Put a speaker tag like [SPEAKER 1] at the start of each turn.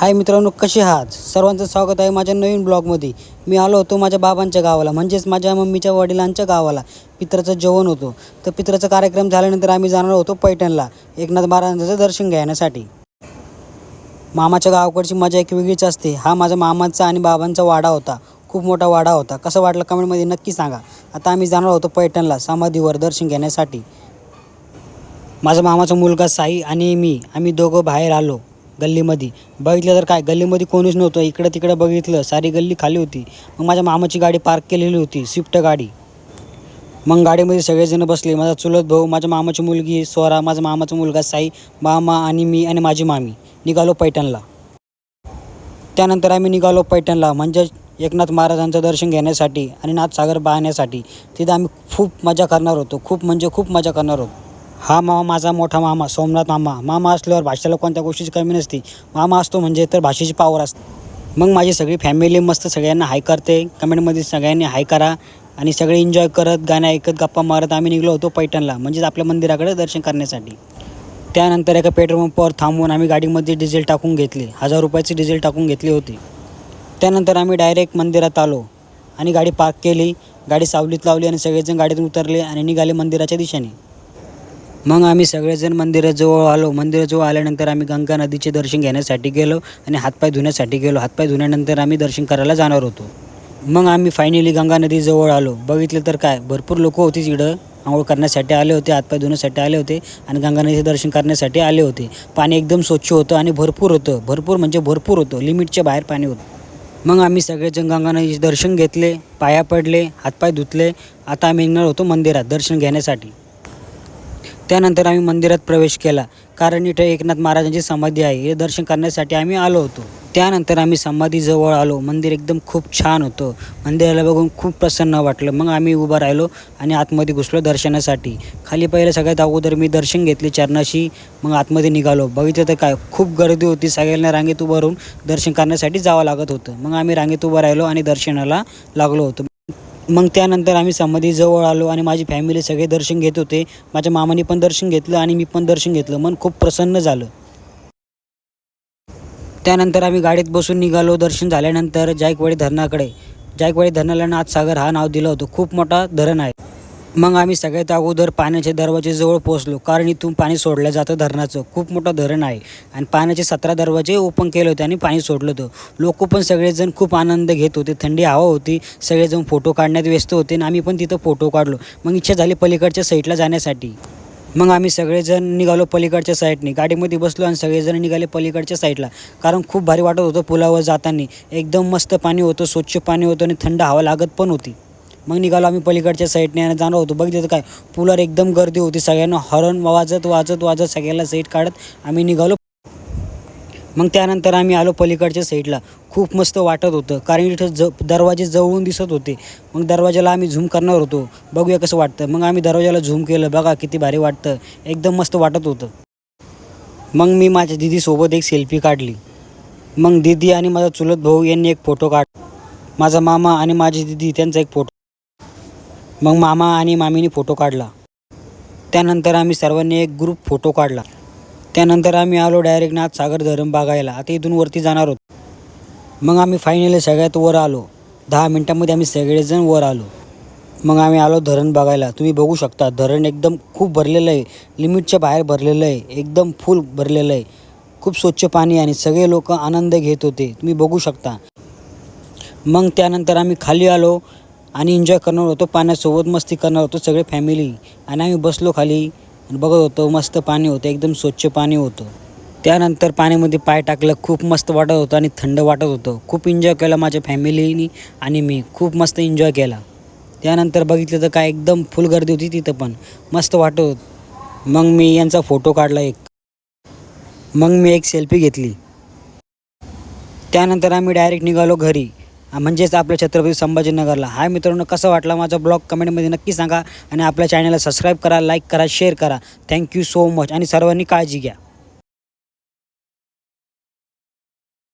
[SPEAKER 1] हाय मित्रांनो कसे आहात? सर्वांचं स्वागत आहे माझ्या नवीन ब्लॉगमध्ये. मी आलो होतो माझ्या बाबांच्या गावाला म्हणजेच माझ्या मम्मीच्या वडिलांच्या गावाला. पित्राचं जेवण होतो. तर पित्राचा कार्यक्रम झाल्यानंतर आम्ही जाणार होतो पैठणला एकनाथ महाराजांचं दर्शन घेण्यासाठी. मामाच्या गावाकडची मजा एक वेगळीच असते. हा माझा मामाचा आणि बाबांचा वाडा होता. खूप मोठा वाडा होता. कसं वाटलं कमेंटमध्ये नक्की सांगा. आता आम्ही जाणार होतो पैठणला समाधीवर दर्शन घेण्यासाठी. माझा मामाचा मुलगा साई आणि मी आम्ही दोघं बाहेर आलो. गल्लीमध्ये. बघितलं तर काय गल्लीमध्ये कोणीच नव्हतं. इकडं तिकडं बघितलं सारी गल्ली खाली होती. मग माझ्या मामाची गाडी पार्क केलेली होती स्विफ्ट गाडी. मग गाडीमध्ये सगळेजण बसले. माझा चुलत भाऊ माझ्या मामाची मुलगी स्वरा माझा मामाचा मुलगा साई मामा आणि मी आणि माझी मामी. निघालो पैठणला. त्यानंतर आम्ही निघालो पैठणला. म्हणजे एकनाथ महाराजांचं दर्शन घेण्यासाठी आणि नाथसागर पाहण्यासाठी. तिथं आम्ही खूप मजा करणार होतो. खूप म्हणजे खूप मजा करणार होतो. हा मामा माझा मोठा मामा सोमनाथ मामा. मामा असल्यावर भाषेला कोणत्या गोष्टीची कमी नसते. मामा असतो म्हणजे तर भाषेची पावर असते. मग माझी सगळी फॅमिली मस्त सगळ्यांना हाय करते. कमेंटमध्ये सगळ्यांनी हाय करा. आणि सगळे एन्जॉय करत गाणे ऐकत गप्पा मारत आम्ही निघलो होतो पैठणला म्हणजेच आपल्या मंदिराकडे दर्शन करण्यासाठी. त्यानंतर एका पेट्रोल पंपावर थांबवून आम्ही गाडीमध्ये डिझेल टाकून घेतले. हजार रुपयाचे डिझेल टाकून घेतले होते. त्यानंतर आम्ही डायरेक्ट मंदिरात आलो. आणि गाडी पार्क केली. गाडी सावलीत लावली आणि सगळेजण गाडीतून उतरले आणि निघाले मंदिराच्या दिशेने. मग आम्ही सगळेजण मंदिराजवळ आलो. मंदिराजवळ आल्यानंतर आम्ही गंगा नदीचे दर्शन घेण्यासाठी गेलो आणि हातपाय धुण्यासाठी गेलो. हातपाय धुण्यानंतर आम्ही दर्शन करायला जाणार होतो. मग आम्ही फायनली गंगा नदीजवळ आलो. बघितलं तर काय भरपूर लोक होती तिकडं आंघोळ करण्यासाठी आले होते हातपाय धुण्यासाठी आले होते आणि गंगा नदीचे दर्शन करण्यासाठी आले होते. पाणी एकदम स्वच्छ होतं आणि भरपूर होतं. भरपूर म्हणजे भरपूर होतं. लिमिटच्या बाहेर पाणी होतं. मग आम्ही सगळेजण गंगा नदीचे दर्शन घेतले पाया पडले हातपाय धुतले. आता आम्ही निघणार होतो मंदिरात दर्शन घेण्यासाठी. त्यानंतर आम्ही मंदिरात प्रवेश केला. कारण इथे एकनाथ महाराजांची समाधी आहे. हे दर्शन करण्यासाठी आम्ही आलो होतो. त्यानंतर आम्ही समाधीजवळ आलो. मंदिर एकदम खूप छान होतं. मंदिराला बघून खूप प्रसन्न वाटलं. मग आम्ही उभं राहिलो आणि आतमध्ये घुसलो दर्शनासाठी. खाली पहिलं सगळ्यात अगोदर मी दर्शन घेतले चरणाशी. मग आतमध्ये निघालो. बघितलं तर काय? खूप गर्दी होती. सगळ्यांना रांगेत उभं राहून दर्शन करण्यासाठी जावं लागत होतं. मग आम्ही रांगेत उभं राहिलो आणि दर्शनाला लागलो होतो. मग त्यानंतर आम्ही समाधीजवळ आलो आणि माझी फॅमिली सगळे दर्शन घेत होते. माझ्या मामाने पण दर्शन घेतलं आणि मी पण दर्शन घेतलं. मन खूप प्रसन्न झालं. त्यानंतर आम्ही गाडीत बसून निघालो. दर्शन झाल्यानंतर जायकवाडी धरणाकडे. जायकवाडी धरणाला नाथसागर हा नाव दिलं होतं. खूप मोठा धरण आहे. मग आम्ही सगळ्यात अगोदर पाण्याच्या दरवाजेजवळ पोहोचलो कारण इथून पाणी सोडलं जातं धरणाचं. खूप मोठं धरण आहे. आणि पाण्याचे सतरा दरवाजे ओपन केले होते आणि पाणी सोडलं होतं. लोक पण सगळेजण खूप आनंद घेत होते. थंडी हवा होती. सगळेजण फोटो काढण्यात व्यस्त होते आणि आम्ही पण तिथं फोटो काढलो. मग इच्छा झाली पलीकडच्या साईडला जाण्यासाठी. मग आम्ही सगळेजण निघालो पलीकडच्या साईडने गाडीमध्ये बसलो आणि सगळेजण निघाले पलीकडच्या साईडला कारण खूप भारी वाटत होतं पुलावर जाताना. एकदम मस्त पाणी होतं स्वच्छ पाणी होतं आणि थंड हवा लागत पण होती. मग निघालो आम्ही पलीकडच्या साईडने आणि जाणार होतो. बघितलं तर काय पुलावर एकदम गर्दी होती. सगळ्यांना हॉर्न वाजत वाजत वाजत सगळ्याला साईड काढत आम्ही निघालो. मग त्यानंतर आम्ही आलो पलीकडच्या साईडला. खूप मस्त वाटत होतं. कारण इथं ज दरवाजे जवळून दिसत होते. मग दरवाजाला आम्ही झूम करणार होतो. बघूया कसं वाटतं. मग आम्ही दरवाजाला झूम केलं. बघा किती भारी वाटतं. एकदम मस्त वाटत होतं. मग मी माझ्या दिदीसोबत एक सेल्फी काढली. मग दिदी आणि माझा चुलत भाऊ यांनी एक फोटो काढ माझा मामा आणि माझी दिदी त्यांचा एक फोटो मग मामा आणि मामीने फोटो काढला. त्यानंतर आम्ही सर्वांनी एक ग्रुप फोटो काढला. त्यानंतर आम्ही आलो डायरेक्ट नाथ सागर धरण बघायला आता इथून वरती जाणार होतो. मग आम्ही फायनली सगळ्यात वर आलो. दहा मिनटामध्ये आम्ही सगळेजण वर आलो. मग आम्ही आलो धरण बघायला तुम्ही बघू शकता धरण एकदम खूप भरलेलं आहे. लिमिटच्या बाहेर भरलेलं आहे. एकदम फुल भरलेलं आहे. खूप स्वच्छ पाणी आणि सगळे लोक आनंद घेत होते. तुम्ही बघू शकता. मग त्यानंतर आम्ही खाली आलो. आणि एन्जॉय करणार होतो पाण्यासोबत मस्ती करणार होतो सगळे फॅमिली आणि आम्ही बसलो खाली आणि बघत होतो मस्त पाणी होतं एकदम स्वच्छ पाणी होतं. त्यानंतर पाण्यामध्ये पाय टाकलं खूप मस्त वाटत होतं आणि थंड वाटत होतं. खूप एन्जॉय केला माझ्या फॅमिलीनी आणि मी. खूप मस्त एन्जॉय केला. त्यानंतर बघितलं तर काय एकदम फुल गर्दी होती तिथं पण. मस्त वाटत होतं. मग मी यांचा फोटो काढला एक. मग मी एक सेल्फी घेतली. त्यानंतर आम्ही डायरेक्ट निघालो घरी. म्हणजेच आपल्या छत्रपती संभाजीनगरला. हाय मित्रांनो कसं वाटला माझा ब्लॉग? कमेंटमध्ये नक्की सांगा आणि आपल्या चॅनलला सबस्क्राईब करा लाईक करा शेअर करा. थँक्यू सो मच आणि सर्वांनी काळजी घ्या.